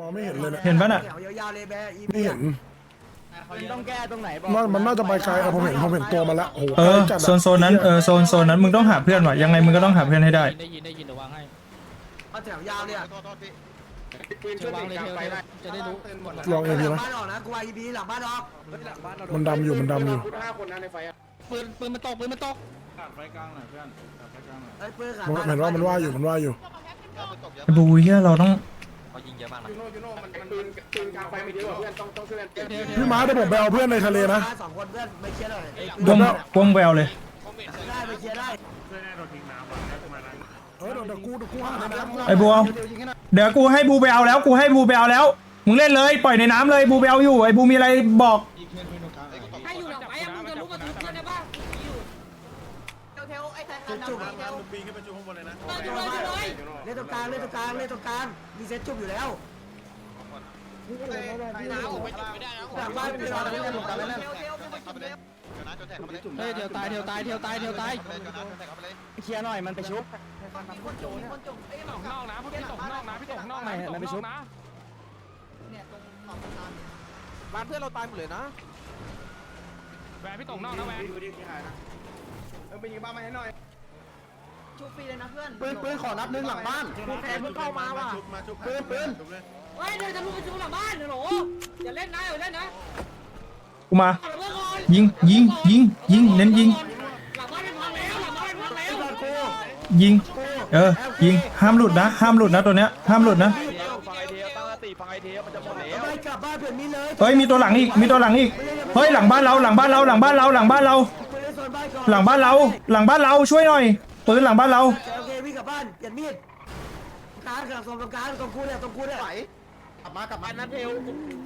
มองไม่เห็นเลยเนี่ยเห็นปะน่ะแถวยาวๆเลยแบอีไม่เห็นมันต้องแก้ตรงไหนบอกน่ามันน่าจะไปไกลอะผมเห็นผมเห็นตัวมันแล้วโอ้โหเออไกลจัดะโซนโซนนั้นเออโซนโซนนั้นมึงต้องหาเพื่อนว่ะยังไงมึงก็ต้องหาเพื่อนให้ได้ ได้ยินได้ยินเดี๋ยววางให้เอาแถวยาวเลยอะเดี๋ยววางเลยเทลจะได้รู้ลองเองหดีลังนะบ้านออกนะกูไอพีหลังบ้านออกมันดำอยู่มันดำอยู่ปืนปืนมันตกปืนมันตกไอ้ยปืนขามันเห็นว่ามันว่าอยู่มันว่าอยู่ไอ้บูเฮียเราต้อง พี่ม้าเดี๋ยวผมไปเอาเพื่อนในทะเลนะสองคนเพื่อนไปเคลียร์หน่อยไอ้วงวงแววเลยได้ไปเคลียร์ได้เออเดี๋ยวเดี๋ยวกูเดี๋ยวกูหาในน้ำไอ้บูเอาเดี๋ยวกูให้บูไปเอาแล้วกูให้บูไปเอาแล้วมึงเล่นเลยปล่อยในน้ำเลยบูไปเอาอยู่ไอ้บูมีอะไรบอกถ้าอยู่หลังไปมึงจะรู้ว่าทุกคนได้ป่ะอยู่เทลไอ้แทนจุ๊บนำจุ๊บเทลเไปอยู่เลยอยู่เลยล่นตรงกลางเล่นตรงกลางเล่นตรงกลางมีเซ็ตจุ๊บอยู่แล้ว หด้นเะเดี๋ยวตายเดี๋ยวตายเดี๋ยวตายเดี๋ยวตายเคลียร์หน่อยมันไปชุบตกนอกนะพี่ตกนอกนะพี่ตกนอกนะมันไปชุบนะร้านเพื่อนเราตายหมดเลยนะแหวนพี่ตกนอกนะแหวนดูดิาเออไปยิงบ้านมาให้หน่อย ชุบฟรีเลยนะเพื่อนปืนปืนขอนัดนึงหลังบ้าน กูแทนเพิ่งเข้ามาว่ะปืนปืนเฮ้ยเดินทะลุไปชุบหลังบ้านเหรออย่าเล่นนะอย่าเล่นนะกูมา เอาเพื่อนก่อนยิงยิงยิงยิงเน้นยิง หลังบ้านเป็นพังแล้วหลังบ้านเป็นพังแล้วยิง เออ ยิง ห้ามหลุดนะ ห้ามหลุดนะตัวเนี้ย ห้ามหลุดนะ ฟังไอเทียตั้งสติฟังไอเทียมันจะหมดแล้วไปกลับบ้านเปลี่ยนมีเลยเฮ้ย มีตัวหลังอีก มีตัวหลังอีก เฮ้ย หลังบ้านเรา หลังบ้านเรา หลังบ้านเรา หลังบ้านเราไปเล่นโซนบ้านก่อนหลังบ้านเรา หลังบ้านเรา ช่วยหน่อย ปืนหลังบ้านเรา โอเควิ่งกลับบ้านเปลี่ยนมีดกลางกับโซนตรงกลางตรงกูเนี่ยตรงกูเนี่ยไหวกลับมากลับมานัดเทล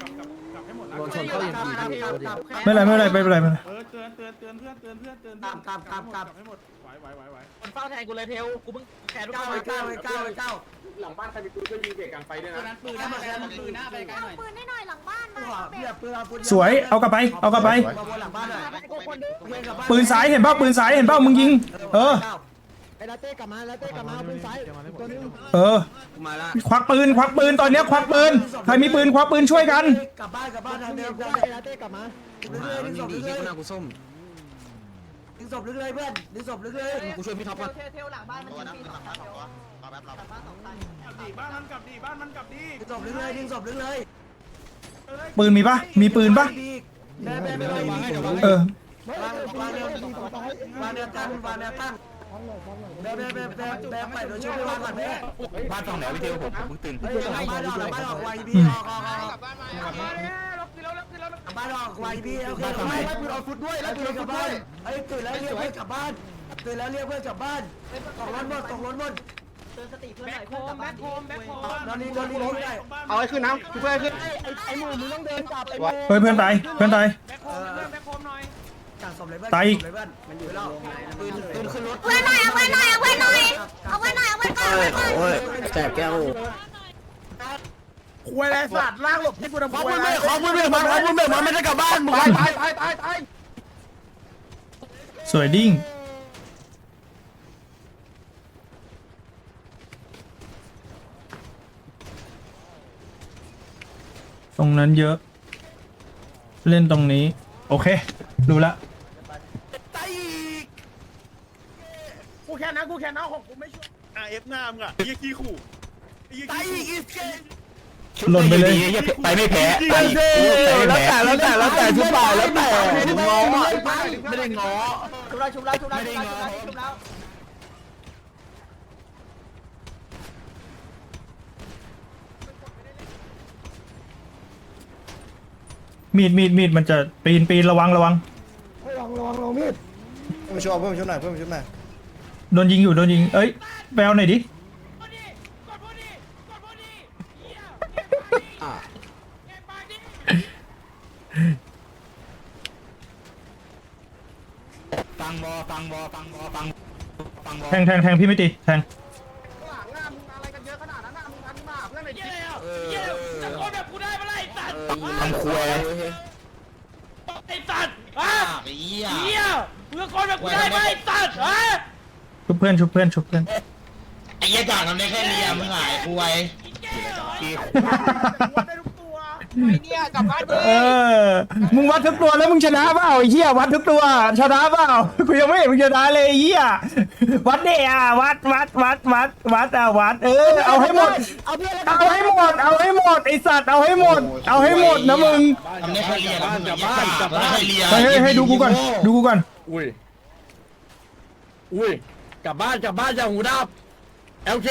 กลับกลับกลับให้หมดนะโดนชนเข้าอยิงทีไม่เป็นไรไม่เป็นไรไม่เป็นไรไม่เป็นไรเออเตือนเตือนเตือนเพื่อนเตือนเพื่อนเตือนกลับกลับกลับกลับ ให้หมดไหวไหวไหวไหวมันเฝ้าแทนกูเลยเทลกูเพิ่งแขนกเก้าเข้าไปมาเก้าไปเก้าไปเก้าหลังบ้านใครมีปืนก็ยิงเบรกกลางไฟด้วยนะปืนหน้าปืนหน้าไปไกลหน่อยปืนให้หน่อยหลังบ้านปืมานเพื่อปืนเอาปืนสวย เอากลับไป เอากลับไป มาบนหลังบ้านหน่อยปืนซ้ายเห็นเปล่าปืนซ้ายเห็นเปล่ามึงยิง เออ ไอ้ลาเต้กลับมาลาเต้กลับมาเอาปืนซ้ายตัวนึงเออ มาละควักปืน ควักปืน ตอนเนี้ยควักปืน ใครมีปืนควักปืนช่วยกัน กลับบ้านกลับบ้านทางเดิมไอ้ลาเต้กลับมาดึงเลยดึงศพดึงเลยดึงศพดึงเลยเพื่อนดึงศพดึงเลยกูช่วยพี่ท็อปก่อนเทลเทลหลังบ้านมันจะมีสองคันเทลหลังบ้านสองคันดีบ้านมันกลับดีบ้านมันกลับดีดึงศพดึงเลยดึงศพดึงเลยปืนมีปะมีปืนปะแม่แม่แม่วางเออวางแนววางแนวตั้งวางแนวตั้ง แม่แม่แม่แม่แม่ไปโดยช่วยวางก่อนแม่บ้านฝั่งไหนวิดีโอผมผมตื่นหลังบ้านออกหลังบ้านออกไวบีออกออกออกบ้านออกไวบีโอเคบ้านฝั่งไหนปืนเอาฟุตด้วยแล้วปืนกลัเอาบฟุตบ้าด้วนยไอ้ตื่นแล้วเรียกเพื่อนกลับบ้านตื่นแล้วเรียกเพื่อนกลับบ้านตกรถหมดตกรถหมดเตือนสติเพื่อนหน่อยเพื่อนกลับบ้านนอนนี่นอนนี่ล้มได้เอาไอ้ขึ้นน้ำเพื่อนขึ้นไอ้หมูมึงต้องเดินกลับไอ้หมูเฮ้ยเพื่อนตายเพื่อนตายแบ็คโฮมเพื่อนแบ็คโฮมหน่อย ต่างศพเลยเพื่อนตายอีกเลยเพื่อนมันอยู่แล้วปืนปืนขึ้นรถเอาไว้หน่อยเอาไว้หน่อยเอาไว้หน่อยเอาไว้หน่อยเอาไว้ก่อนเอาไว้ก่อนโอ้ยแสบแก้วคุยอะไรสัตว์ล่างหลบที่กูทำขอคุปืยนอะไรเบรกขอปืนเบรกมันขอปืนเบรกมันไม่ได้กลับบ้านมึงตายตายตายตายตายสวยดิ้งตรงนั้นเยอะ เล่นตรงนี้ โอเคดูละ ตายอีกกูแค่นั้นกูแค่นั้นของกูไม่ช่วยอะเอฟหน้ามึงอะยี่ขี้ขู่ตายอีกอีกเกหล่นไปเลย ไปไม่แพ้ไปแล้วแต่แล้วแต่แล้วแต่ทุกฝ่ายแล้วแต่ง้อไม่ได้ง้อ ชุบแล้วชุบแล้วชุบแล้วชุบแล้วชุบแล้ว มีดมีดมีดมันจะปีนปีนระวังระวังระวังระวังระวังมีดเพิ่มช่วยเพิ่มช่วยหน่อยเพิ่มช่วยหน่อยโดนยิงอยู่โดนยิง เอ้ยแปลหน่อยดิฟังบอฟังบอฟังบอฟังฟังบอแทงแทงแทงพี่ไม่ตีแทง จะโคตรแบบกูได้มาเลยสัตว์ ทำครัวไอ้สัตว์อะเหี้ยมึงจะโคตรแบบกูได้ไหมไอ้สัตว์อะชุบเพื่อนชุบเพื่อนชุบเพื่อนไอ้ยี่จ่าทำได้แค่นี้มึงหายควยแก้เหรอกี่วัด ได้ทุกตัวไอเนี่ยกลับบ้านเออ มึงวัดทุกตัวแล้วมึงชนะเปล่าไอ้เหี้ยวัดทุกตัวชนะเปล่ากูยังไม่เห็นมึงชนะเลยไอ้เหี้ยวัดเดี่ยวัดวัดวัดวัดวัดอะวัด เออเอาให้หมดเอาให้หมด เอาให้หมดไอสัตว์เอาให้หมด เอาให้หมดนะมึงทำได้แค่เรียนบ้านกลับบ้านกลับบ้านเรียนเฮ้ยเฮ้ยให้ดูกูก่อนดูกูก่อนอุ้ยอุ้ยกลับบ้านกลับบ้านอย่าหูดับโอเค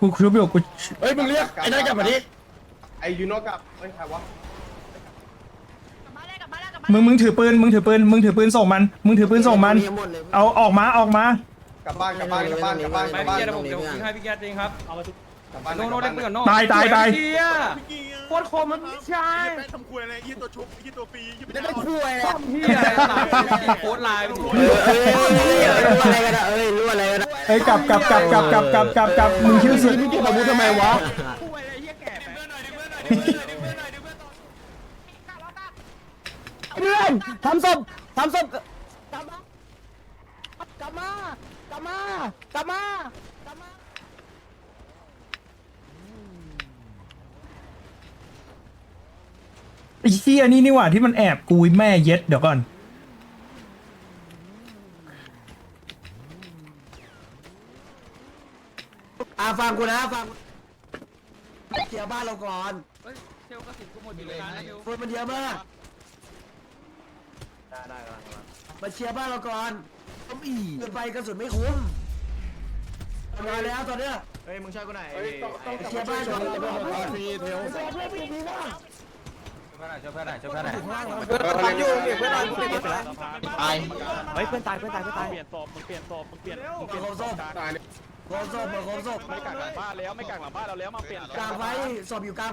กูครุบอยู่กูเฮ้ยมึงเรียกไอ้นั่นกลับมาดิ ไอยูโนกับเฮ้ยใครวะมึงมึงถือปืนมึงถือปืนมึงถือปืนส่งมัน มึงถือปืนส่งมัน เอาออกมาออกมากลับบ้านกลับบ้านกลับบ้านกลับบ้านกลับบ้านพี่แกผมเดี๋ยวผมให้พี่แกเองครับเอาทุกกลับบ้านโนโน่ได้เพื่อนโน่ตายตายตายโคตรโคมมันใช่ทำควยอะไรยี่ตัวชุบยี่ตัวฟรียี่ไม่ได้ควยพี่อะไรโคตรลายเออเออรู้อะไรกันอะเอ้ยรู้อะไรกันอะเอ้ยกลับกลับกลับกลับกลับกลับกลับมึงชื่อสุดพี่เก็บอาวุธทำไมวะ เพื่อนทำศพทำศพกลับมากลับมากลับมากลับมากลับมาไอ้เหี้ยนี่นี่หว่าที่มันแอบกู้แม่เย็ดเดี๋ยวก่อนอะฟังกูนะฟัง เคลียร์บ้านเราก่อนเทลกระสุนกูหมดอยู่เลยนะเทลคนมันเยอะมากมาเคลียร์บ้านเราก่อนต้มอีเกินไปกระสุนไม่คุ้มมาแล้วตอนเนี้ย เฮ้ยมึงช่วยกูหน่อยเคลียร์บ้านก่อนฟรีเทลช่วยเพื่อนหน่อยช่วยเพื่อนหน่อยช่วยเพื่อนหน่อยเพื่อนตายอยู่เพื่อนตายอยู่ตายเฮ้ยเพื่อนตายเพื่อนตายเพื่อนตายเปลี่ยนศพมึงเปลี่ยนศพมึงเปลี่ยนมึงโคมศพตาย เนี่ยโคมศพมึงโคมศพไม่กักหลังบ้านแล้วไม่กักหลังบ้านเราแล้วมาเปลี่ยนกลางไฟศพอยู่กลาง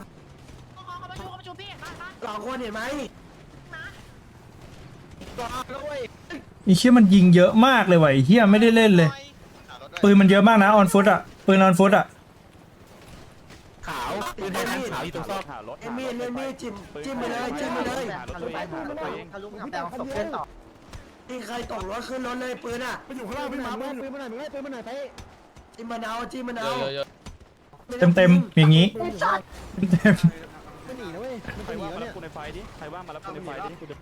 สองคนเห็นไหมไอ้เชี่ยมันยิงเยอะมากเลยว่ะไอ้เหี้ยไม่ได้เล่นเลย ปืนมันเยอะมากนะออนฟุตอะปืนออนฟุตอะขาวปืนเล่นมีดขาวอยู่ตรงซอกหารถเล่นมีดเล่นมีดจิ้มจิ้มไปเลยจิ้มไปเลยหารถตัวเองหารถตัวเองนี่ใครตกรถขึ้นรถเลยปืนอะไปอยู่ข้างล่างปืนมาปืนปืนมาไหนมึงให้ปืนมาไหนไป จิ้มมะนาวจิ้มมะนาวเต็มเต็มๆอย่างงี้เต็มใครว่ามารับกูในไฟดิ ใครว่ามารับกูในไฟดิกูจะ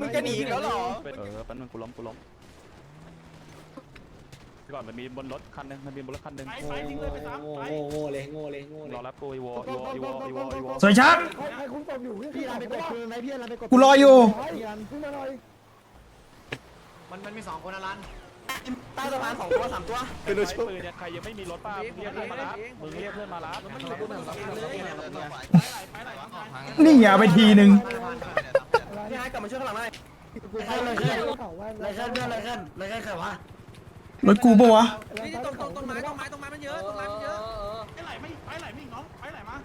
มึงจะหนีอีกแล้วเหรอเออแป๊บนึงกูล้มกูล้มก่อนมันมีบนรถคันนึงมันมีบนรถคันนึงไปทิ้งเลยไปซ้ำไปรอรับกูอีวออีวออีวออีวออีวอๆสวยชักพี่รันไปกดปืนไหมพี่รันไปกดกูรออยู่มัน มันมีสองคนนะรันใต้สะพานสองตัวสามตัวปืนเนี่ยใครยังไม่มีรถป้ามึงเรียกเพื่อนมารับมึงเรียกเพื่อนมารับนี่อย่าไปทีนึงพี่ให้กลับมาช่วยข้างหลังหน่อยอะไรขึ้นอะไรขึ้นเรื่องอะไรขึ้นอะไรขึ้นใครวะรถกูปะวะนี่ตรงตรงต้นไม้ต้นไม้ต้นไม้มันเยอะต้นไม้มันเยอะไปไหลไม่ไปไหลไม่น้องไปไหลมา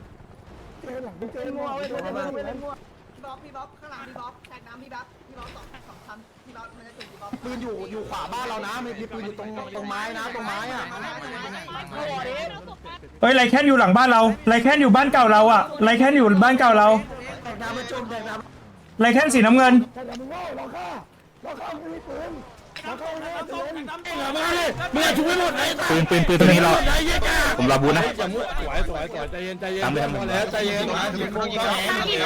พี่บ๊อบพี่บ๊อบข้างหลังพี่บ๊อบแทงน้ำพี่บ๊อบพี่บ๊อบสองสองคันพี่บ๊อบมันจะถึงพี่บ๊อบปืนอยู่อยู่ขวาบ้านเรานะมีปืนอยู่ตรงตรงไม้นะตรงไม้อะเฮ้ยไรแคนอยู่หลังบ้านเราไรแคนอยู่บ้านเก่าเราอะไรแคนอยู่บ้านเก่าเราแตกน้ำมาจุ่มแตกน้ไรแคนสีน้ำเงินมึงช่วยหมดเลยปืน ปืนปืนปืนตัวนี้เราผมรอบูนะสวยสวยสวยใจเย็นใจเย็นตามไปทำแล้วใจเย็นนะ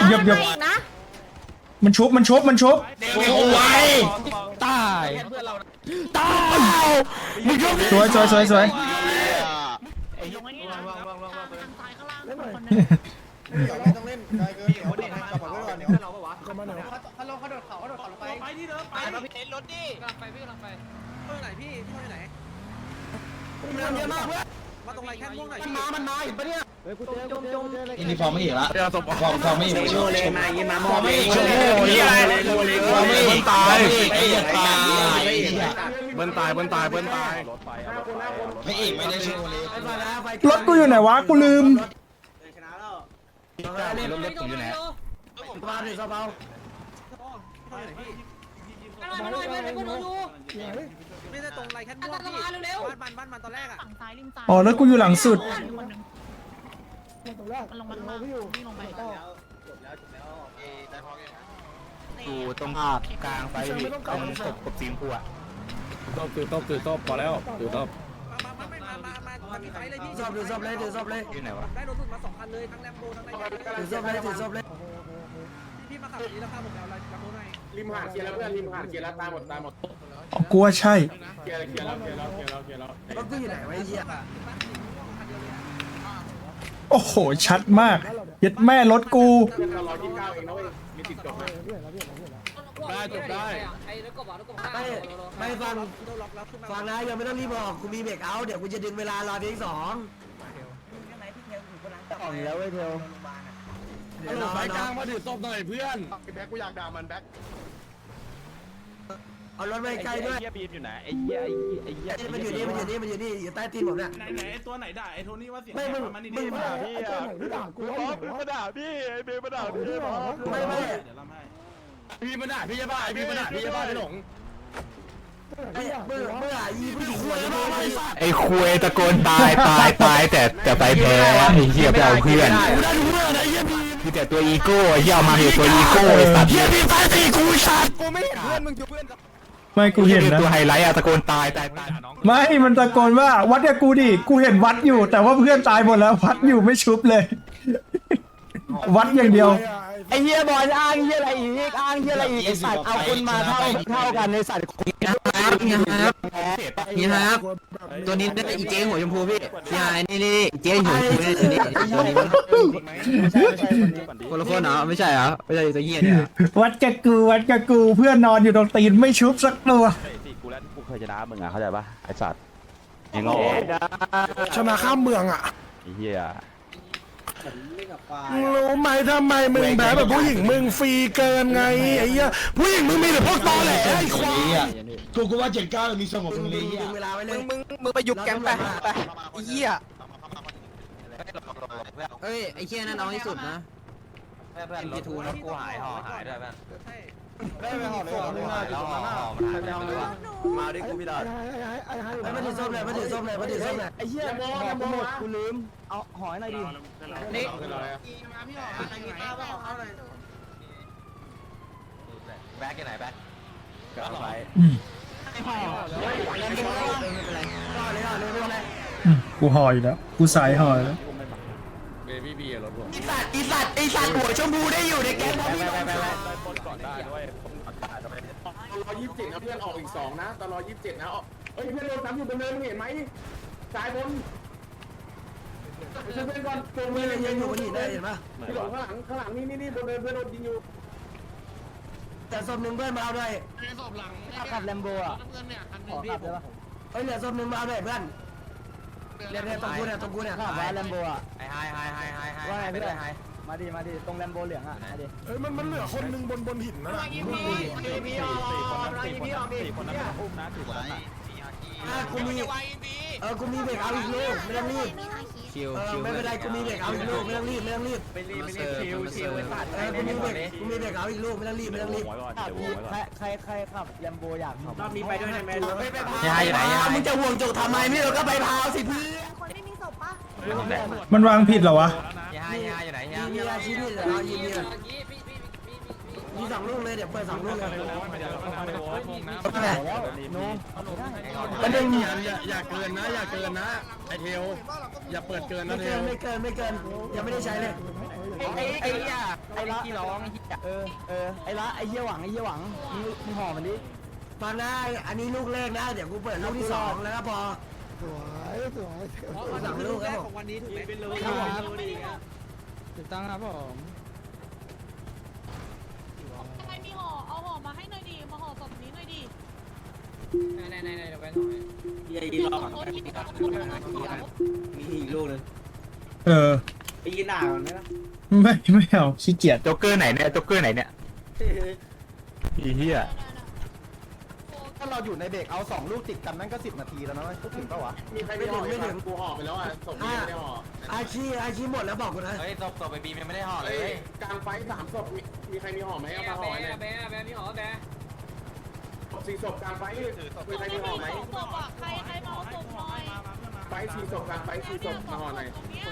หยบหยบนะมันชุบมันชุบมันชุบไวตายตายมึงยกสวยสวยสวยสวย ไปที่เดิ มไปมาพี่เอ็นรถดิกำลังไปพี่กำลังไปเพื่อไหนพี่เพื่อไหนมันเยอะมากเพื่อนมาตรงไรแค่ม่วงหน่อยมันมา มันมาเห็นปะเนี่ยจมจมอินี่ฟอร์มไม่อีกละฟอร์มฟอร์มไม่อีกโชว์เลยมายิงมามอบไม่อีกโชว์นี่อะไรโชว์เลยฟอร์มไม่อีกตายไอ้เหี้ยตายเบิ้ลตายเบิ้ลตายเบิ้ลตายรถไฟเอารถไฟเอารถไฟไม่อีกไม่ได้โชว์เลยรถกูอยู่ไหนวะกูลืมรถรถผมอยู่ไหนมาดิสะเปา มาหน่อยมาหน่อยเพื่อนเราอยู่ไม่ได้ตรงไรแค่ม่วงพี่บ้านมันบ้านมันตอนแรกอะฝั่งซ้ายริมซ้ายอ๋อรถกูอยู่หลังสุด มันลงมาข้างล่างวิ่งลงไปอยู่ตรงกลางไฟตรงกบกบสีชมพูอะตบตื่นตบตื่นตบพอแล้วตื่นตบมามาไม่มามามามามีไฟเลยพี่ศพถือศพเลยถือศพเลยอยู่ไหนวะได้รถสุดมาสองคันเลยทั้งแลมโบทั้งอะไรถือศพเลยถือศพเลยพี่มาขับนี้แล้วพาผมเอาอะไรแลมโบไหน ริมหาดเคลียร์แล้วเพื่อนริมหาดเคลียร์แล้วตายหมดตายหมดกูว่าใช่ เคลียร์เคลียร์แล้วเคลียร์แล้วเคลียร์แล้วเคลียร์แล้วรถกูอยู่ไหนวะไอ้เหี้ยโอ้โห ชัดมากเย็ดแม่รถกู เพื่อนเราร้อยยี่สิบเก้าเองนะเว้ยมีติดจบนะได้จบได้ไอ้รถกระบะรถกระบะไม่ไม่ฟังฟังนะยังไม่ต้องรีบบอกกูมีเบรกเอาท์เดี๋ยวกูจะดึงเวลารอเพียงสองของแล้วเว้ยเทลฮัลโหลไฟกลางมาถือตบหน่อยเพื่อนไอ้แบ็คกูอยากด่ามันแบ็ค เอารถไปใกล้ด้วยไอ้เหี้ยบีมอยู่ไหนไอ้เหี้ยไอ้เหี้ยไอ้เหี้ยมันอยู่นี่มันอยู่นี่มันอยู่นี่อยู่ใต้ตีนผมเนี่ย ไหนไหนไอ้ตัวไหนด่าไอ้โทนี่ว่าเสียงไม่มึงมันนี่มึงมามาด่าพี่ไอ้ตัวไหนที่ด่ากูบอสมาด่าพี่ไอ้เบย์มาด่าพี่บอสไม่ไม่ เดี๋ยวเราให้พี่มันด่าพี่จะบ้าพี่มันด่าพี่จะบ้าไอ้หลงไอ้เมื่อเมื่ออีผู้หญิงหัวจะโดนไอ้ไอ้คุยตะโกนตายตายตายแต่แต่ไปแพ้ไอ้เหี้ยไปเอาเพื่อนคือแต่ตัวอีโก้ไอ้เหี้ยเอามาเห็นตัวอีโก้ไอ้สัตว์เหี้ยพี่ตายสี่กูชัดกูไม่เห็นเพื่อนมึงอยู่เพื่อน ไม่กูเห็นนะ ตัวไฮไลท์อะตะโกนตายตายตายไม่มันตะโกนว่าวัดกับกูดิ กูเห็นวัดอยู่ แต่ว่าเพื่อนตายหมดแล้ววัดอยู่ไม่ชุบเลย วัดอย่างเดียว ไอ้เหี้ยบอลอ้างเหี้ยอะไรอีกอ้างเหี้ยอะไรอีกไอ้สัตว์เอาคนมาเท่าเท่ากันในสัตว์ครับนี่ครับนี่ครับ ตัวนี้ได้อีเจ๊หัวชมพูพี่นี่ไงนี่นี่ลีเจ๊หัวชมพูนี่ตัวนี้คนละคนเหรอไม่ใช่เหรอไม่ใช่ตัวเหี้ยเนี่ยวัดกับกูวัดกับกูเพื่อนนอนอยู่ตรงตีนไม่ชุบสักตัวกูแล้วกูเคยชนะมึงอะเข้าใจปะไอ้สัตว์ไอ้โง่ชนะข้ามเมืองอะไอ้เหี้ย รู้ไหมทำไมมึงแพ้แบบผู้หญิงมึงฟรีเกินไงไอ้เหี้ยผู้หญิงมึงมีแต่พวกตอแหลไอ้ควายดึงเวลาไว้เลยมึงมึงไปยุบแกมไปไปเหี้ยเฮ้ยไอ้เหี้ยนั่นเอาให้สุดนะเพื่อนรถทูนะกูหายห่อหายด้วยเพื่อน ได้ไปห่อเลยห่อเลยห่อแล้วห่อห่อมันหายไปไหนวะมาดิกูพี่ดาไม่ถือส้มเลยไม่ถือส้มเลยไม่ถือส้มเลยไอ้เหี้ยห่อกูหมดกูลืมเอาห่อหน่อยดินี่แบ็คที่ไหนแบ็คอืมกูห่ออยู่แล้วกูสายห่อยู่แล้ว เบบี้บีรถผมอีสัตว์อีสัตว์อีสัตว์หัวชมพูได้อยู่ในแก๊งพวกพี่น้องร้อยยี่สิบเจ็ดนะเพื่อนออกอีกสองนะตอนร้อยยี่สิบเจ็ดนะออกเฮ้ยเพื่อนโดนซ้ำอยู่บนเนินมึงเห็นไหมซ้ายบนไปช่วยเพื่อนก่อนตัวมืมืออเลยยัยังงออยู่ยู่นี่ได้เห็นปะพี่หลงข้างหลังข้างหลังนี่นี่นี่บนเนินเพื่อนโดนยิงอยู่แต่ส้มหนึ่งเพื่อนมาเอาด้วยขับแลมโบอะเฮ้ยเหลือส้มหนึ่งมาเอาด้วยเพื่อน เรียกเรียกตรงกูเนี่ยตรงกูเนี่ยขับแลมโบอะไอ้ไฮไฮไฮไฮไฮว่าไงไปพี่ด้วยไฮมาดิมาดิตรงแลมโบเหลืองอะมาดิเฮ้ยมันมันเหลือคนหนึ่งบนบนหินนะสี่คนนั้นสี่คนนั้นสี่คนนั้นอุ้มนะสี่คนนั้นอะอะกูมีเออกูมีเบรกเอาอีกลูกไม่ต้องรีบ คิวเออคิวไม่เป็นไรกูมีเบรกเอาอีกลูกไม่ต้องรีบไม่ต้องรีบไม่รีบไม่รีบคิวคิวไอ้สัตว์เออกูมีเบรกกูมีเบรกเอาอีกลูกไม่ต้องรีบไม่ต้องรีบไว้ก่อนเดี๋ยวไว้ก่อนใครใครขับแลมโบอยากขับรอบนี้ไปด้วยในแมนนี่ไฮอยู่ไหนนี่ไฮมึงจะห่วงจุกทำไมไม่เราก็ไปพาวสิเพื่อนคนไม่มีศพปะมันวางผิดเหรอวะนี่ไฮนี่ไฮอยู่ไหนนี่ไฮมีอาชีพนี่เหรอยิงนี่เหรอ มีสองลูกเลยเดี๋ยวเปิดสองลูกเลยมันหนึ่งอย่าอย่าอย่าเกินนะอย่าเกินนะไอเทลอย่าเปิดเกินไม่นะเทเกิลนไม่เกินไม่เกินยังไม่ได้ใช้เลยไอ้ไอ้เหี้ยไอ้ละที่ร้องเออเออไอ้ละไอ้เหี้ยหวังไอ้เหี้ยหวังมึงมึงห่อมันดิฟังได้อันนี้ลูกแรกนะเดี๋ยวกูเปิดลูกที่สองแล้วก็พอสวยสวยสองลูกครับผมของวันนี้ถูกไหมเป็นเลยถูกต้องครับผม ใครมีห่อ เอาห่อมา ให้หน่อยดิมาห่อศพนี้หน่อยดิไหนไหนไหนเดี๋ยวไปหน่อยมีคนที่ตะโกนมาเขียวมีอีกลูกนึงเออไปยืนด่าก่อนไหมล่ะไม่ไม่เอาขี้เกียจจ็อกเกอร์ไหนเนี่ยจ็อกเกอร์ไหนเนี่ยอีเหี้ย ถ้าเราอยู่ในเบรกเอาสองลูกติดกันนั่นก็สิบนาทีแล้วนะพูดถึงปะวะมีใครไม่ห่อไม่ถึงกูห่อไปแล้วอะศพนี้ไม่ได้ห่ออาชีอาชีหมดแล้วบอกกูนะเฮ้ยศพศพไปบีมยังไม่ได้ห่อเลเฮ้ยยกลางไฟสามศพมีมีใครมีห่อไหมเอามาห่อหน่อยแบะแบะมีหอแบะสี่ศพกลางไฟมีใครมีห่อไหมศพอะใครใครมาเอาศพหน่อยไฟสี่ศพกลางไฟสี่ศพมาห่อหน่อยตรงเนี้ย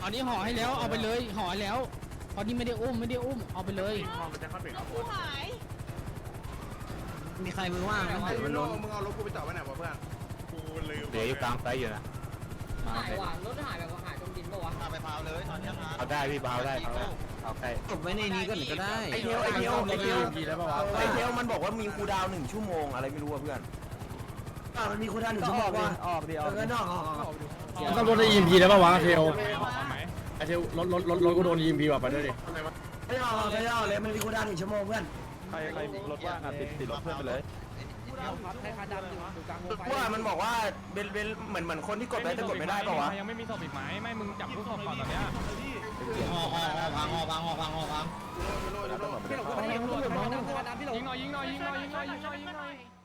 เอานี้ห่อให้แล้วเอาไปเลยห่อให้แล้วเพราะนี่ไม่ได้อุ้มไม่ได้อุ้มเอาไปเลยผู้หาย มีใครมือว่างไหมมันล้นมึงเอารถกูไปจอดไว้ไหนวะเพื่อนกูลืมเหลืออยู่กลางไฟอยู่นะหายว่ะรถหายแบบว่าหายตรงดินปะวะไปพาวเลยตอนนี้เอาได้พี่เบาได้เอาได้เอาใกล้ตบไว้ในนี้ก็หนึ่งก็ได้ไอเทลไอเทลไอเทลไอเทลมันบอกว่ามีคูดาวหนึ่งชั่วโมงอะไรไม่รู้อะเพื่อนอ่ามันมีคูดาวหนึ่งชั่วโมงว่ะออกดิออกเออนอกออกออกต้องรถได้ยิมพีแล้วป่าวะเทลไอเทลรถรถรถรถกูโดนยิมพีว่ะไปด้วยดิไม่ออกไม่ออกเลยมันมีคูดาวหนึ่งชั่วโมงเพื่อน ใครใครรถว่างอะติดติดรถเพื่อนไปเลยว่ามันบอกว่าเบนเบนเหมือนเหมือนคนที่กดไปแต่กดไม่ได้ป่าวะยังไม่มีศพอีกไหมไม่มึงจับผู้ศพก่อนตอนเนี้ยห่อห่อห่อพังห่อพังห่อพังห่อพังยิงหน่อยยิงหน่อยยิงหน่อยยิงหน่อยยิงหน่อยยิงหน่อยยิงหน่อย